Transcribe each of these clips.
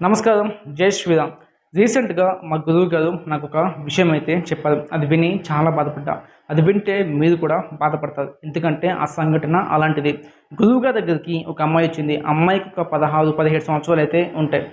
నమస్కారం జై శ్రీరామ్. రీసెంట్గా మా గురువు గారు నాకు ఒక విషయం అయితే చెప్పారు. అది విని చాలా బాధపడ్డా. అది వింటే మీరు కూడా బాధపడతారు. ఎందుకంటే ఆ సంఘటన అలాంటిది. గురువు గారి దగ్గరికి ఒక అమ్మాయి వచ్చింది. అమ్మాయికి ఒక పదహారు పదిహేడు సంవత్సరాలు అయితే ఉంటాయి.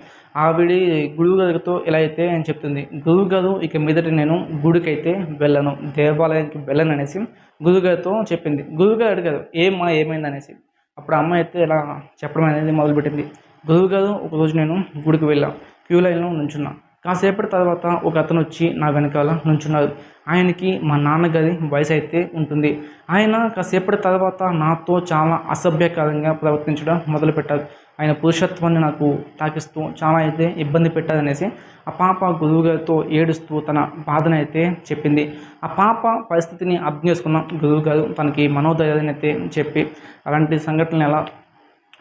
ఆవిడ గురువు గారితో ఇలా అయితే అని చెప్తుంది. గురువు గారు ఇక మీదట నేను గుడికి అయితే వెళ్ళను. దేవాలయానికి వెళ్ళను అనేసి గురుగారితో చెప్పింది. గురువుగారు అడిగారు ఏమా ఏమైంది అనేసి అప్పుడు అమ్మాయి అయితే ఇలా చెప్పడం అనేది మొదలుపెట్టింది. గురువు గారు ఒకరోజు నేను గుడికి వెళ్ళాను క్యూ లైన్లో నుంచున్నా. కాసేపటి తర్వాత ఒక అతను వచ్చి నా వెనకాల నుంచున్నారు ఆయనకి మా నాన్నగారి వయసు అయితే ఉంటుంది. ఆయన కాసేపటి తర్వాత నాతో చాలా అసభ్యకరంగా ప్రవర్తించడం మొదలుపెట్టారు ఆయన పురుషత్వాన్ని నాకు తాకిస్తూ చాలా అయితే ఇబ్బంది పెట్టారనేసి ఆ పాప గురువు గారితో ఏడుస్తూ తన బాధను అయితే చెప్పింది. ఆ పాప పరిస్థితిని అర్థం చేసుకున్న. గురువు గారు తనకి మనోధైర్యాన్ని అయితే చెప్పి. అలాంటి సంఘటనలు ఎలా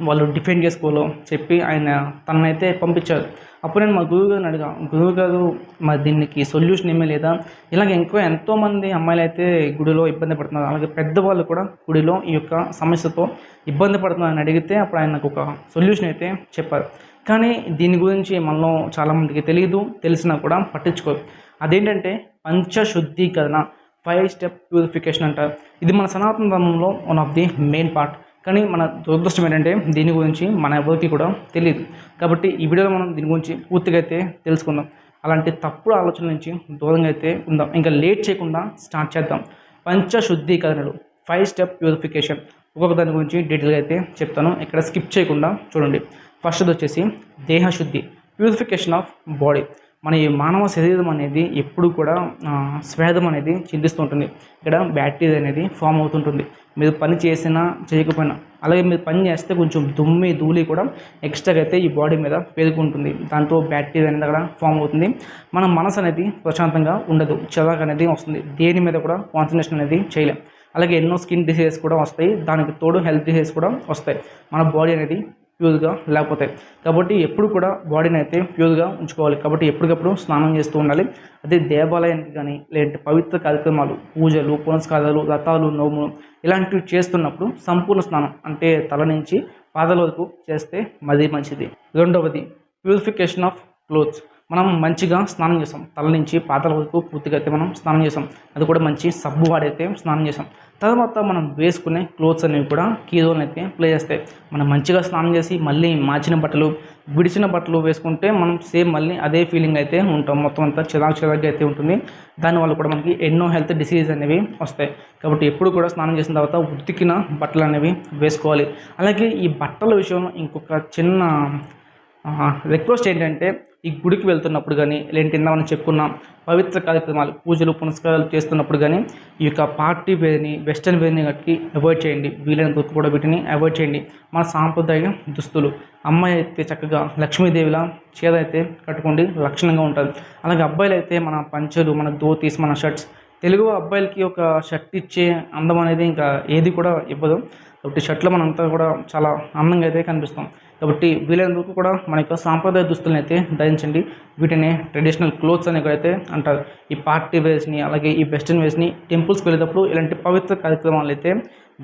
వాళ్ళు డిఫెండ్ చేసుకోవాలో చెప్పి ఆయన తననైతే పంపించారు. అప్పుడు నేను మా గురువు గారిని అడిగా గురువు గారు మరి దీనికి సొల్యూషన్ ఏమీ లేదా? ఇలాగ ఇంకో ఎంతోమంది అమ్మాయిలు అయితే గుడిలో ఇబ్బంది పడుతున్నారు. అలాగే పెద్దవాళ్ళు కూడా గుడిలో ఈ యొక్క సమస్యతో ఇబ్బంది పడుతున్నారని అడిగితే అప్పుడు ఆయన నాకు ఒక సొల్యూషన్ అయితే చెప్పారు. కానీ దీని గురించి మనలో చాలామందికి తెలియదు తెలిసినా కూడా పట్టించుకోరు. అదేంటంటే పంచశుద్ధీకరణ ఫైవ్ స్టెప్ ప్యూరిఫికేషన్ అంటారు. ఇది మన సనాతన ధర్మంలో one of the main part కానీ మన దురదృష్టం ఏంటంటే దీని గురించి మన ఎవరికి కూడా తెలియదు కాబట్టి ఈ వీడియోలో మనం దీని గురించి పూర్తిగా అయితే తెలుసుకుందాం. అలాంటి తప్పుడు ఆలోచన నుంచి దూరంగా అయితే ఉందాం. ఇంకా లేట్ చేయకుండా స్టార్ట్ చేద్దాం. పంచశుద్ధీకరణలు ఫైవ్ స్టెప్ ప్యూరిఫికేషన్ ఒక్కొక్క దాని గురించి డీటెయిల్గా అయితే చెప్తాను. ఇక్కడ స్కిప్ చేయకుండా చూడండి. ఫస్ట్ వచ్చేసి దేహశుద్ధి ప్యూరిఫికేషన్ ఆఫ్ బాడీ మన ఈ మానవ శరీరం అనేది ఎప్పుడు కూడా స్వేదం అనేది చిందిస్తూ ఉంటుంది ఇక్కడ బ్యాక్టీరియా అనేది ఫామ్ అవుతుంటుంది. మీరు పని చేసినా చేయకపోయినా అలాగే మీరు పని చేస్తే కొంచెం దుమ్మి ధూళి కూడా ఎక్స్ట్రాగా అయితే ఈ బాడీ మీద పేరుకుంటుంది. దాంతో బ్యాక్టీరియా అనేది అక్కడ ఫామ్ అవుతుంది. మన మనసు అనేది ప్రశాంతంగా ఉండదు. చిరాకు అనేది వస్తుంది. దేని మీద కూడా కాన్సన్ట్రేషన్ అనేది చేయలేం. అలాగే ఎన్నో స్కిన్ డిసీజెస్ కూడా వస్తాయి. దానికి తోడు హెల్త్ డిసీజెస్ కూడా వస్తాయి. మన బాడీ అనేది ప్యూర్గా లేకపోతాయి కాబట్టి ఎప్పుడు కూడా బాడీని అయితే ప్యూర్గా ఉంచుకోవాలి. కాబట్టి ఎప్పటికప్పుడు స్నానం చేస్తూ ఉండాలి. అదే దేవాలయానికి కానీ లేదంటే పవిత్ర కార్యక్రమాలు పూజలు పునస్కారాలు వ్రతాలు నోములు ఇలాంటివి చేస్తున్నప్పుడు సంపూర్ణ స్నానం అంటే తల నుంచి పాదాల వరకు చేస్తే మరీ మంచిది. రెండవది ప్యూరిఫికేషన్ ఆఫ్ క్లోత్స్ మనం మంచిగా స్నానం చేసాం తల నుంచి పాతల వరకు పూర్తిగా అయితే మనం స్నానం చేసాం అది కూడా మంచి సబ్బు వాడైతే స్నానం చేసాం తర్వాత మనం వేసుకునే క్లోత్స్ అనేవి కూడా కీ రోల్ అయితే ప్లే చేస్తాయి. మనం మంచిగా స్నానం చేసి మళ్ళీ మార్చిన బట్టలు విడిచిన బట్టలు వేసుకుంటే మనం సేమ్ మళ్ళీ అదే ఫీలింగ్ అయితే ఉంటాం. మొత్తం అంతా చిరాకు చిరాకు అయితే ఉంటుంది. దానివల్ల కూడా మనకి ఎన్నో హెల్త్ డిసీజ్ అనేవి వస్తాయి. కాబట్టి ఎప్పుడు కూడా స్నానం చేసిన తర్వాత ఉతికిన బట్టలు అనేవి వేసుకోవాలి. అలాగే ఈ బట్టల విషయంలో ఇంకొక చిన్న రిక్వెస్ట్ ఏంటంటే ఈ గుడికి వెళ్తున్నప్పుడు కానీ లేదంటే ఇందా మనం చెప్పుకున్న పవిత్ర కార్యక్రమాలు పూజలు పునస్కారాలు చేస్తున్నప్పుడు కానీ ఈ యొక్క పార్టీ వేర్ని వెస్ట్రన్ వేర్ని కట్టి అవాయిడ్ చేయండి. వీలైనంత వరకు కూడా వీటిని అవాయిడ్ చేయండి. మన సాంప్రదాయ దుస్తులు. అమ్మాయి అయితే చక్కగా లక్ష్మీదేవిలా చీర అయితే కట్టుకోండి లక్షణంగా ఉంటుంది అలాగే అబ్బాయిలు అయితే మన పంచలు మన ధోతీస్ మన షర్ట్స్ తెలుగు అబ్బాయిలకి ఒక షర్ట్ ఇచ్చే అందం అనేది ఇంకా ఏది కూడా ఇవ్వదు. కాబట్టి షర్ట్లో మనంతా కూడా చాలా అందంగా అయితే కనిపిస్తాం. కాబట్టి వీలైనందుకు కూడా మన యొక్క సాంప్రదాయ దుస్తులను అయితే ధరించండి. వీటిని ట్రెడిషనల్ క్లోత్స్ అని అయితే అంటారు. ఈ పార్టీ వేర్స్ని అలాగే ఈ వెస్ట్రన్ వేర్స్ని టెంపుల్స్కి వెళ్ళేటప్పుడు ఇలాంటి పవిత్ర కార్యక్రమాలు అయితే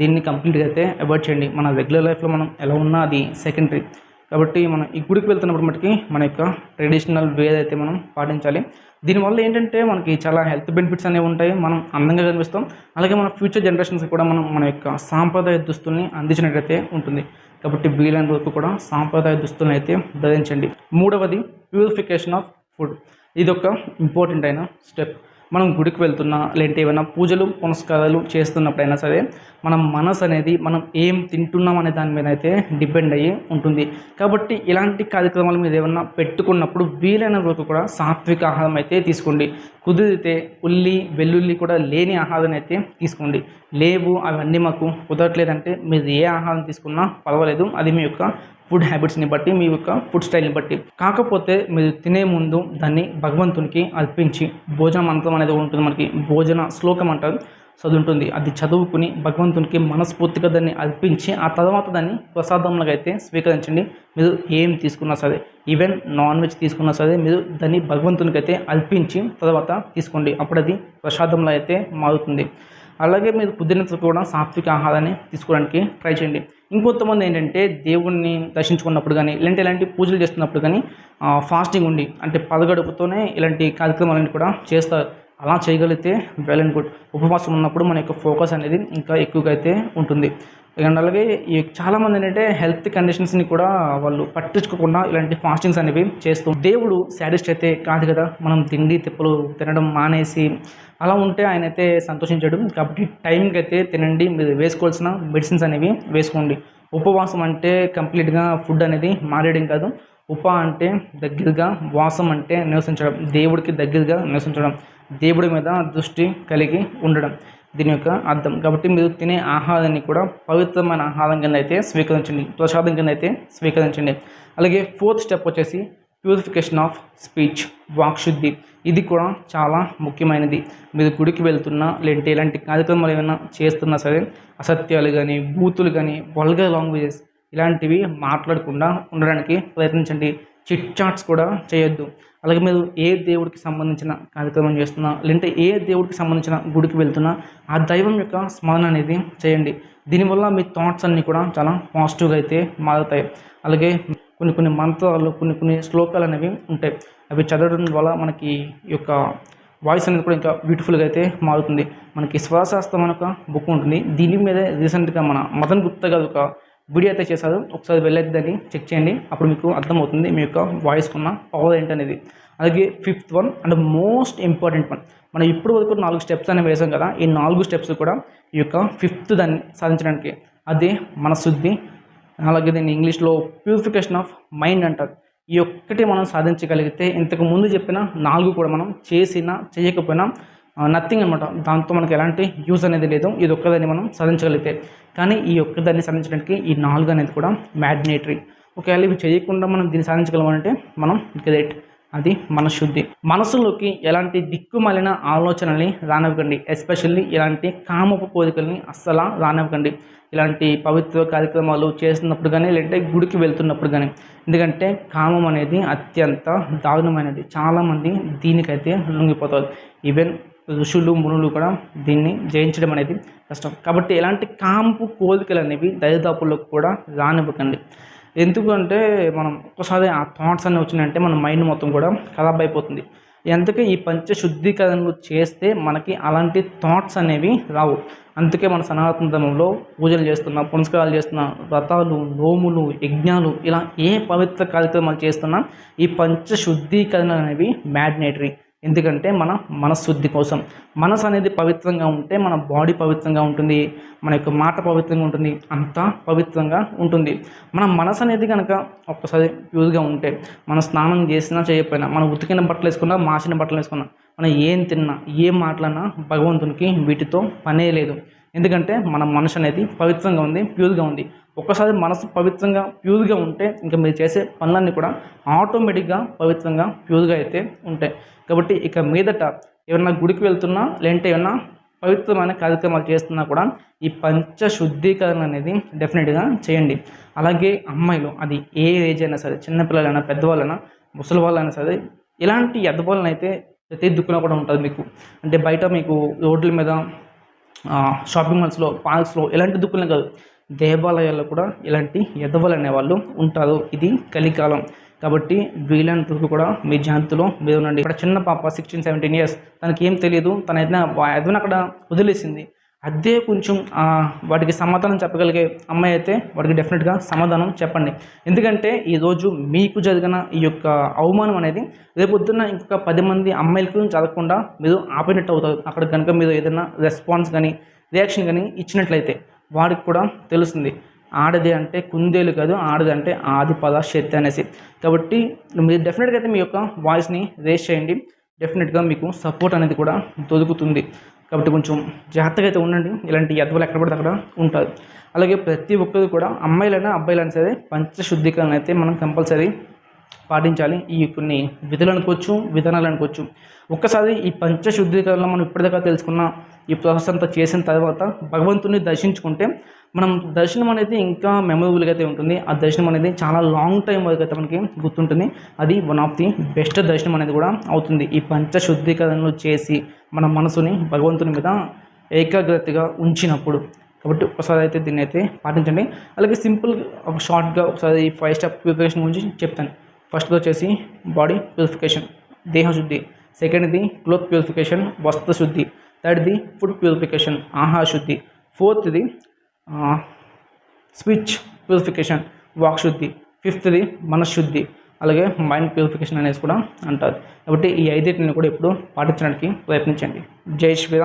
దీన్ని కంప్లీట్గా అయితే అవాయిడ్ చేయండి. మన రెగ్యులర్ లైఫ్లో మనం ఎలా ఉన్నా అది సెకండరీ. కాబట్టి మనం ఈ గుడికి వెళ్తున్నప్పుడు మటుకి మన యొక్క ట్రెడిషనల్ వే అయితే మనం పాటించాలి. దీనివల్ల ఏంటంటే మనకి చాలా హెల్త్ బెనిఫిట్స్ అనేవి ఉంటాయి. మనం అందంగా కనిపిస్తాం. అలాగే మన ఫ్యూచర్ జనరేషన్స్ కూడా మనం మన యొక్క సాంప్రదాయ దుస్తుల్ని అందించినట్లయితే ఉంటుంది. కాబట్టి వీలైన వరకు కూడా సాంప్రదాయ దుస్తులను అయితే ధరించండి. మూడవది ప్యూరిఫికేషన్ ఆఫ్ ఫుడ్ ఇది ఒక ఇంపార్టెంట్ అయిన స్టెప్ మనం గుడికి వెళ్తున్నా లేదంటే ఏమైనా పూజలు పునస్కారాలు చేస్తున్నప్పుడైనా సరే మన మనసు అనేది మనం ఏం తింటున్నాం అనే దాని మీద అయితే డిపెండ్ అయ్యి ఉంటుంది. కాబట్టి ఇలాంటి కార్యక్రమాల మీద ఏమన్నా పెట్టుకున్నప్పుడు వీలైన వరకు కూడా సాత్విక ఆహారం అయితే తీసుకోండి. కుదిరితే ఉల్లి వెల్లుల్లి కూడా లేని ఆహారం అయితే తీసుకోండి. లేవు అవన్నీ మాకు కుదరట్లేదంటే మీరు ఏ ఆహారం తీసుకున్నా పర్వాలేదు. అది మీ యొక్క ఫుడ్ హ్యాబిట్స్ని బట్టి మీ యొక్క ఫుడ్ స్టైల్ని బట్టి. కాకపోతే మీరు తినే ముందు దాన్ని భగవంతునికి అర్పించి భోజన మంత్రం అనేది ఉంటుంది మనకి. భోజన శ్లోకం అంటారు. చదువుంటుంది అది చదువుకుని భగవంతునికి మనస్ఫూర్తిగా దాన్ని అర్పించి ఆ తర్వాత దాన్ని ప్రసాదంలాగా అయితే స్వీకరించండి. మీరు ఏం తీసుకున్నా సరే ఈవెన్ నాన్ వెజ్ తీసుకున్నా సరే మీరు దాన్ని భగవంతునికి అయితే అర్పించి తర్వాత తీసుకోండి. అప్పుడు అది ప్రసాదంలో అయితే మారుతుంది. అలాగే మీరు కుదిరినంత కూడా సాత్విక ఆహారాన్ని తీసుకోవడానికి ట్రై చేయండి. ఇంకొంతమంది ఏంటంటే దేవుణ్ణి దర్శించుకున్నప్పుడు కానీ ఇలాంటి ఇలాంటి పూజలు చేస్తున్నప్పుడు కానీ ఫాస్టింగ్ ఉండి అంటే పదగడుపుతోనే ఇలాంటి కార్యక్రమాలన్నీ కూడా చేస్తారు. అలా చేయగలిగితే వెల్ అండ్ గుడ్. ఉపవాసం ఉన్నప్పుడు మన యొక్క ఫోకస్ అనేది ఇంకా ఎక్కువగా అయితే ఉంటుంది. అండ్ అలాగే ఈ చాలామంది ఏంటంటే హెల్త్ కండిషన్స్ని కూడా వాళ్ళు పట్టించుకోకుండా ఇలాంటి ఫాస్టింగ్స్ అనేవి చేస్తూ దేవుడు శాడిస్ట్ అయితే కాదు కదా. మనం తిండి తిప్పలు తినడం మానేసి అలా ఉంటే ఆయన అయితే సంతోషించడు. కాబట్టి టైంకి అయితే తినండి మీరు వేసుకోవాల్సిన మెడిసిన్స్ అనేవి వేసుకోండి. ఉపవాసం అంటే కంప్లీట్గా ఫుడ్ అనేది మారేయడం కాదు. ఉప అంటే దగ్గరగా వాసం అంటే నివసించడం. దేవుడికి దగ్గరగా నివసించడం. దేవుడి మీద దృష్టి కలిగి ఉండడం. దీని యొక్క అర్థం. కాబట్టి మీరు తినే ఆహారాన్ని కూడా పవిత్రమైన ఆహారం కింద అయితే స్వీకరించండి. ప్రసాదం కింద అయితే స్వీకరించండి. అలాగే ఫోర్త్ స్టెప్ వచ్చేసి ప్యూరిఫికేషన్ ఆఫ్ స్పీచ్ వాక్శుద్ధి ఇది కూడా చాలా ముఖ్యమైనది. మీరు గుడికి వెళ్తున్నా లేదంటే ఇలాంటి కార్యక్రమాలు ఏమైనా చేస్తున్నా సరే అసత్యాలు కానీ బూతులు కానీ వల్గర్ లాంగ్వేజెస్ ఇలాంటివి మాట్లాడకుండా ఉండడానికి ప్రయత్నించండి. చిట్ చాట్స్ కూడా చేయొద్దు. అలాగే మీరు ఏ దేవుడికి సంబంధించిన కార్యక్రమం చేస్తున్నా లేదంటే ఏ దేవుడికి సంబంధించిన గుడికి వెళ్తున్నా ఆ దైవం యొక్క స్మరణ అనేది చేయండి. దీనివల్ల మీ థాట్స్ అన్నీ కూడా చాలా పాజిటివ్గా అయితే మారుతాయి. అలాగే కొన్ని కొన్ని మంత్రాలు కొన్ని కొన్ని శ్లోకాలు అనేవి ఉంటాయి. అవి చదవడం వల్ల మనకి యొక్క వాయిస్ అనేది కూడా ఇంకా బ్యూటిఫుల్గా అయితే మారుతుంది. మనకి శ్వాసాస్త్రం అనే ఒక బుక్ ఉంటుంది. దీని మీద రీసెంట్గా మన మదన్ గుప్తా గారు ఒక వీడియో అయితే చేశారు. ఒకసారి వెళ్ళొద్దని చెక్ చేయండి. అప్పుడు మీకు అర్థమవుతుంది మీ యొక్క వాయిస్కున్న పవర్ ఏంటనేది. అలాగే fifth one and most important one మనం ఇప్పుడు వరకు నాలుగు స్టెప్స్ అనేవి వేసాం కదా ఈ నాలుగు స్టెప్స్ కూడా ఈ యొక్క ఫిఫ్త్ దాన్ని సాధించడానికి. అదే మనశుద్ధి అలాగే దీన్ని ఇంగ్లీష్లో ప్యూరిఫికేషన్ ఆఫ్ మైండ్ అంటారు. ఈ ఒక్కటి మనం సాధించగలిగితే ఇంతకు ముందు చెప్పిన నాలుగు కూడా మనం చేసినా చేయకపోయినా నథింగ్ అనమాట దాంతో మనకి ఎలాంటి యూజ్ అనేది లేదు. ఇది ఒక్కదాన్ని మనం సాధించగలిగితే. కానీ ఈ ఒక్కదాన్ని సాధించడానికి ఈ నాలుగు అనేది కూడా మ్యాగ్నేటరీ ఒకవేళ ఇవి చేయకుండా మనం దీన్ని సాధించగలమంటే మనం గ్రేట్ అది మనశుద్ధి మనసులోకి ఎలాంటి దిక్కుమాలిన ఆలోచనల్ని రానివ్వకండి. ఎస్పెషల్లీ ఇలాంటి కామపు కోరికల్ని అస్సలు రానివ్వకండి. ఇలాంటి పవిత్ర కార్యక్రమాలు చేస్తున్నప్పుడు కానీ లేదంటే గుడికి వెళ్తున్నప్పుడు కానీ ఎందుకంటే కామం అనేది అత్యంత దారుణమైనది. చాలామంది దీనికైతే లొంగిపోతారు. ఈవెన్ ఋషులు మునులు కూడా దీన్ని జయించడం అనేది కష్టం. కాబట్టి ఎలాంటి కాంపు కోరికలు అనేవి దరిదాపులకు కూడా రానివ్వకండి. ఎందుకంటే మనం ఒక్కసారి ఆ థాట్స్ అన్నీ వచ్చినాయంటే మన మైండ్ మొత్తం కూడా ఖరాబ్ అయిపోతుంది. ఎందుకే ఈ పంచ శుద్ధీకరణలు చేస్తే మనకి అలాంటి థాట్స్ అనేవి రావు. అందుకే మన సనాతన ధర్మంలో పూజలు చేస్తున్నా పునస్కారాలు చేస్తున్నా వ్రతాలు నోములు యజ్ఞాలు ఇలా ఏ పవిత్ర కార్యక్రమాలు చేస్తున్నా ఈ పంచ శుద్ధీకరణ అనేవి మ్యాగ్నేటరీ. ఎందుకంటే మన మనశుద్ధి కోసం. మనసు అనేది పవిత్రంగా ఉంటే మన బాడీ పవిత్రంగా ఉంటుంది మన యొక్క మాట పవిత్రంగా ఉంటుంది అంతా పవిత్రంగా ఉంటుంది. మన మనసు అనేది కనుక ఒక్కసారి ప్యూర్గా ఉంటే మన స్నానం చేసినా చేయకపోయినా మనం ఉతికిన బట్టలు వేసుకున్నా మాసిన బట్టలు వేసుకున్నా మనం ఏం తిన్నా ఏం మాట్లాడినా భగవంతునికి వీటితో పనే లేదు. ఎందుకంటే మన మనసు అనేది పవిత్రంగా ఉంది ప్యూర్గా ఉంది. ఒక్కసారి మనసు పవిత్రంగా ప్యూర్గా ఉంటే ఇంకా మీరు చేసే పనులన్నీ కూడా ఆటోమేటిక్గా పవిత్రంగా ప్యూర్గా అయితే ఉంటాయి. కాబట్టి ఇక మీదట ఏమన్నా గుడికి వెళ్తున్నా లేదంటే ఏమన్నా పవిత్రమైన కార్యక్రమాలు చేస్తున్నా కూడా ఈ పంచ శుద్ధీకరణ అనేది డెఫినెట్గా చేయండి. అలాగే అమ్మాయిలు అది ఏ ఏజ్ అయినా సరే చిన్నపిల్లలైనా పెద్దవాళ్ళైనా ముసలి వాళ్ళైనా సరే ఇలాంటి ఎద్దవాళ్ళని అయితే ప్రతి దుక్కున కూడా ఉంటుంది మీకు. అంటే బయట మీకు రోడ్ల మీద షాపింగ్ మాల్స్లో పార్క్స్లో ఇలాంటి దుక్కులే కాదు. దేవాలయాల్లో కూడా ఇలాంటి ఎదవలు అనేవాళ్ళు ఉంటారు. ఇది కలికాలం. కాబట్టి వీలైనంత కూడా మీ జాంతిలో మీరు ఉండండి ఇక్కడ చిన్న పాప సిక్స్టీన్ సెవెంటీన్ ఇయర్స్ తనకి ఏం తెలియదు. తన ఏదైనా అక్కడ వదిలేసింది. అదే కొంచెం వాటికి సమాధానం చెప్పగలిగే అమ్మాయి అయితే వాటికి డెఫినెట్గా సమాధానం చెప్పండి. ఎందుకంటే ఈరోజు మీకు జరిగిన ఈ యొక్క అవమానం అనేది రేపొద్దున్న ఇంకొక పది మంది అమ్మాయిలకు జరగకుండా మీరు ఆపినట్టు అవుతారు. అక్కడ కనుక మీరు ఏదైనా రెస్పాన్స్ కానీ రియాక్షన్ కానీ ఇచ్చినట్లయితే వాడికి కూడా తెలుస్తుంది. ఆడది అంటే కుందేలు కాదు ఆడది అంటే ఆదిపద శక్తి అనేసి. కాబట్టి మీరు డెఫినెట్గా అయితే మీ యొక్క వాయిస్ని రేస్ చేయండి. డెఫినెట్గా మీకు సపోర్ట్ అనేది కూడా దొరుకుతుంది. కాబట్టి కొంచెం జాగ్రత్తగా అయితే ఉండండి. ఇలాంటి ఎదవలు ఎక్కడ పడితే అక్కడ ఉంటారు అలాగే ప్రతి ఒక్కరు కూడా అమ్మాయిలైనా అబ్బాయిలైనా సరే పంచశుద్ధీకరణ అయితే మనం కంపల్సరీ పాటించాలి. ఈ కొన్ని విధులు అనుకోవచ్చు విధానాలు అనుకోవచ్చు. ఒక్కసారి ఈ పంచశుద్ధీకరణలో మనం ఇప్పటిదాకా తెలుసుకున్న ఈ ప్రాసెస్ అంతా చేసిన తర్వాత భగవంతుని దర్శించుకుంటే మనం దర్శనం అనేది ఇంకా మెమొరబుల్గా అయితే ఉంటుంది. ఆ దర్శనం అనేది చాలా లాంగ్ టైం వరకు అయితే మనకి గుర్తుంటుంది. అది వన్ ఆఫ్ ది బెస్ట్ దర్శనం అనేది కూడా అవుతుంది. ఈ పంచ శుద్ధీకరణలు చేసి మన మనసుని భగవంతుని మీద ఏకాగ్రతగా ఉంచినప్పుడు. కాబట్టి ఒకసారి అయితే దీన్ని అయితే పాటించండి. అలాగే సింపుల్ ఒక షార్ట్గా ఒకసారి ఫైవ్ స్టెప్ ప్యూరిఫికేషన్ గురించి చెప్తాను. ఫస్ట్ వచ్చేసి బాడీ ప్యూరిఫికేషన్ దేహశుద్ధి సెకండ్ది క్లోత్ ప్యూరిఫికేషన్ వస్త్ర శుద్ధి. థర్డ్ది ఫుడ్ ప్యూరిఫికేషన్ ఆహార శుద్ధి. ఫోర్త్ది స్విచ్ ప్యూరిఫికేషన్ వాక్ శుద్ధి. ఫిఫ్త్ది మనశుద్ధి అలాగే మైండ్ ప్యూరిఫికేషన్ అనేసి కూడా అంటారు. కాబట్టి ఈ ఐదింటిని కూడా ఎప్పుడు పాటించడానికి ప్రయత్నించండి. జై శ్రీరామ్.